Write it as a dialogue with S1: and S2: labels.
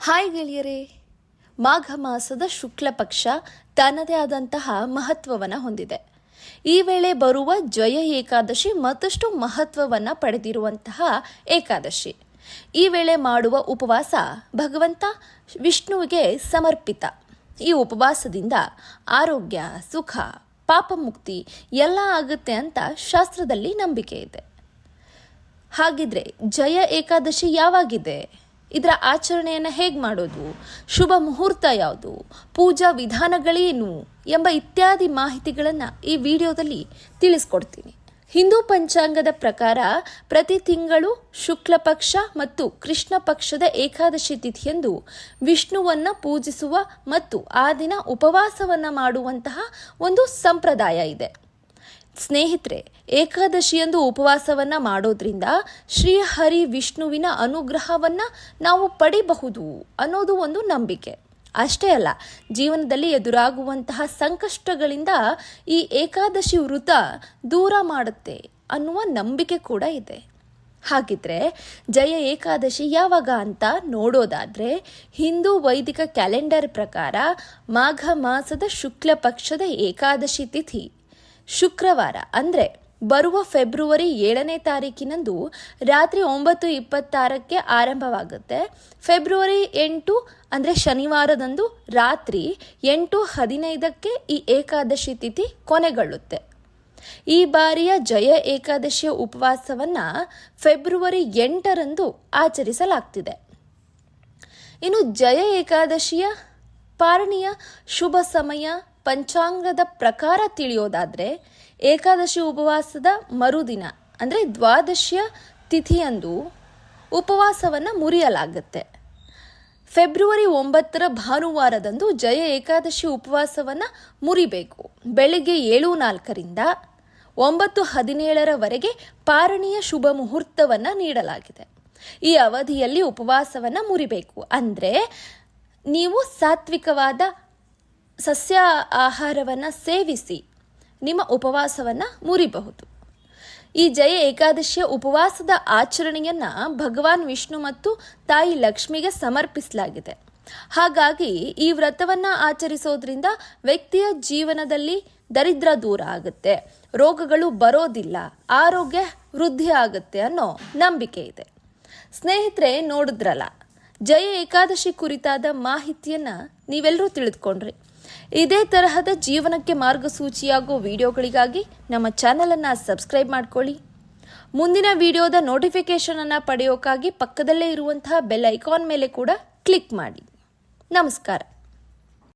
S1: Hi ಗೆಳೆಯರೇ. ಮಾಘ ಮಾಸದ ಶುಕ್ಲ ಪಕ್ಷ ತನ್ನದೇ ಆದಂತಹ ಮಹತ್ವವನ್ನು ಹೊಂದಿದೆ. ಈ ವೇಳೆ ಬರುವ ಜಯ ಏಕಾದಶಿ ಮತ್ತಷ್ಟು ಮಹತ್ವವನ್ನು ಪಡೆದಿರುವಂತಹ ಏಕಾದಶಿ. ಈ ವೇಳೆ ಮಾಡುವ ಉಪವಾಸ ಭಗವಂತ ವಿಷ್ಣುವಿಗೆ ಸಮರ್ಪಿತ. ಈ ಉಪವಾಸದಿಂದ ಆರೋಗ್ಯ, ಸುಖ, ಪಾಪ ಮುಕ್ತಿ ಎಲ್ಲ ಆಗುತ್ತೆ ಅಂತ ಶಾಸ್ತ್ರದಲ್ಲಿ ನಂಬಿಕೆ ಇದೆ. ಹಾಗಿದ್ರೆ ಜಯ ಏಕಾದಶಿ ಯಾವಾಗಿದೆ? ಇದರ ಆಚರಣೆಯನ್ನು ಹೇಗೆ ಮಾಡೋದು? ಶುಭ ಮುಹೂರ್ತ ಯಾವುದು? ಪೂಜಾ ವಿಧಾನಗಳೇನು? ಎಂಬ ಇತ್ಯಾದಿ ಮಾಹಿತಿಗಳನ್ನು ಈ ವಿಡಿಯೋದಲ್ಲಿ ತಿಳಿಸ್ಕೊಡ್ತೀನಿ. ಹಿಂದೂ ಪಂಚಾಂಗದ ಪ್ರಕಾರ ಪ್ರತಿ ತಿಂಗಳು ಶುಕ್ಲ ಪಕ್ಷ ಮತ್ತು ಕೃಷ್ಣ ಪಕ್ಷದ ಏಕಾದಶಿ ತಿಥಿಯಂದು ವಿಷ್ಣುವನ್ನು ಪೂಜಿಸುವ ಮತ್ತು ಆ ದಿನ ಉಪವಾಸವನ್ನು ಮಾಡುವಂತಹ ಒಂದು ಸಂಪ್ರದಾಯ ಇದೆ. ಸ್ನೇಹಿತರೆ, ಏಕಾದಶಿಯಂದು ಉಪವಾಸವನ್ನ ಮಾಡೋದ್ರಿಂದ ಶ್ರೀಹರಿ ವಿಷ್ಣುವಿನ ಅನುಗ್ರಹವನ್ನ ನಾವು ಪಡಿಬಹುದು ಅನ್ನೋದು ಒಂದು ನಂಬಿಕೆ. ಅಷ್ಟೇ ಅಲ್ಲ, ಜೀವನದಲ್ಲಿ ಎದುರಾಗುವಂತಹ ಸಂಕಷ್ಟಗಳಿಂದ ಈ ಏಕಾದಶಿ ವೃತ ದೂರ ಮಾಡುತ್ತೆ ಅನ್ನುವ ನಂಬಿಕೆ ಕೂಡ ಇದೆ. ಹಾಗಿದ್ರೆ ಜಯ ಏಕಾದಶಿ ಯಾವಾಗ ಅಂತ ನೋಡೋದಾದ್ರೆ ಹಿಂದೂ ವೈದಿಕ ಕ್ಯಾಲೆಂಡರ್ ಪ್ರಕಾರ ಮಾಘ ಮಾಸದ ಶುಕ್ಲ ಪಕ್ಷದ ಏಕಾದಶಿ ತಿಥಿ. ಶುಕ್ರವಾರ, ಅಂದರೆ ಬರುವ ಫೆಬ್ರವರಿ ಏಳನೇ ತಾರೀಕಿನಂದು ರಾತ್ರಿ ಒಂಬತ್ತು ಇಪ್ಪತ್ತಾರಕ್ಕೆ ಆರಂಭವಾಗುತ್ತೆ. ಫೆಬ್ರವರಿ ಎಂಟು, ಅಂದರೆ ಶನಿವಾರದಂದು ರಾತ್ರಿ ಎಂಟು ಹದಿನೈದಕ್ಕೆ ಈ ಏಕಾದಶಿ ತಿಥಿ ಕೊನೆಗೊಳ್ಳುತ್ತೆ. ಈ ಬಾರಿಯ ಜಯ ಏಕಾದಶಿಯ ಉಪವಾಸವನ್ನು ಫೆಬ್ರವರಿ ಎಂಟರಂದು ಆಚರಿಸಲಾಗ್ತಿದೆ. ಇನ್ನು ಜಯ ಏಕಾದಶಿಯ ಪಾರಣಿಯ ಶುಭ ಸಮಯ ಪಂಚಾಂಗದ ಪ್ರಕಾರ ತಿಳಿಯೋದಾದರೆ ಏಕಾದಶಿ ಉಪವಾಸದ ಮರುದಿನ, ಅಂದರೆ ದ್ವಾದಶಿಯ ತಿಥಿಯಂದು ಉಪವಾಸವನ್ನು ಮುರಿಯಲಾಗುತ್ತೆ. ಫೆಬ್ರವರಿ ಒಂಬತ್ತರ ಭಾನುವಾರದಂದು ಜಯ ಏಕಾದಶಿ ಉಪವಾಸವನ್ನು ಮುರಿಬೇಕು. ಬೆಳಗ್ಗೆ ಏಳು ನಾಲ್ಕರಿಂದ ಒಂಬತ್ತು ಹದಿನೇಳರವರೆಗೆ ಪಾರಣಿಯ ಶುಭ ಮುಹೂರ್ತವನ್ನು ನೀಡಲಾಗಿದೆ. ಈ ಅವಧಿಯಲ್ಲಿ ಉಪವಾಸವನ್ನು ಮುರಿಬೇಕು. ಅಂದರೆ ನೀವು ಸಾತ್ವಿಕವಾದ ಸಸ್ಯ ಆಹಾರವನ್ನು ಸೇವಿಸಿ ನಿಮ್ಮ ಉಪವಾಸವನ್ನು ಮುರಿಬಹುದು. ಈ ಜಯ ಏಕಾದಶಿಯ ಉಪವಾಸದ ಆಚರಣೆಯನ್ನು ಭಗವಾನ್ ವಿಷ್ಣು ಮತ್ತು ತಾಯಿ ಲಕ್ಷ್ಮಿಗೆ ಸಮರ್ಪಿಸಲಾಗಿದೆ. ಹಾಗಾಗಿ ಈ ವ್ರತವನ್ನು ಆಚರಿಸೋದ್ರಿಂದ ವ್ಯಕ್ತಿಯ ಜೀವನದಲ್ಲಿ ದರಿದ್ರ ದೂರ ಆಗುತ್ತೆ. ರೋಗಗಳು ಬರೋದಿಲ್ಲ, ಆರೋಗ್ಯ ವೃದ್ಧಿ ಆಗುತ್ತೆ ಅನ್ನೋ ನಂಬಿಕೆ ಇದೆ. ಸ್ನೇಹಿತರೆ, ನೋಡಿದ್ರಲ್ಲ, ಜಯ ಏಕಾದಶಿ ಕುರಿತಾದ ಮಾಹಿತಿಯನ್ನು ನೀವೆಲ್ಲರೂ ತಿಳಿದುಕೊಂಡ್ರಿ. ಇದೇ ತರಹದ ಜೀವನಕ್ಕೆ ಮಾರ್ಗಸೂಚಿಯಾಗೋ ವಿಡಿಯೋಗಳಿಗಾಗಿ ನಮ್ಮ ಚಾನಲನ್ನು ಸಬ್ಸ್ಕ್ರೈಬ್ ಮಾಡ್ಕೊಳ್ಳಿ. ಮುಂದಿನ ವಿಡಿಯೋದ ನೋಟಿಫಿಕೇಷನನ್ನು ಪಡೆಯೋಕ್ಕಾಗಿ ಪಕ್ಕದಲ್ಲೇ ಇರುವಂತಹ ಬೆಲ್ ಐಕಾನ್ ಮೇಲೆ ಕೂಡ ಕ್ಲಿಕ್ ಮಾಡಿ. ನಮಸ್ಕಾರ.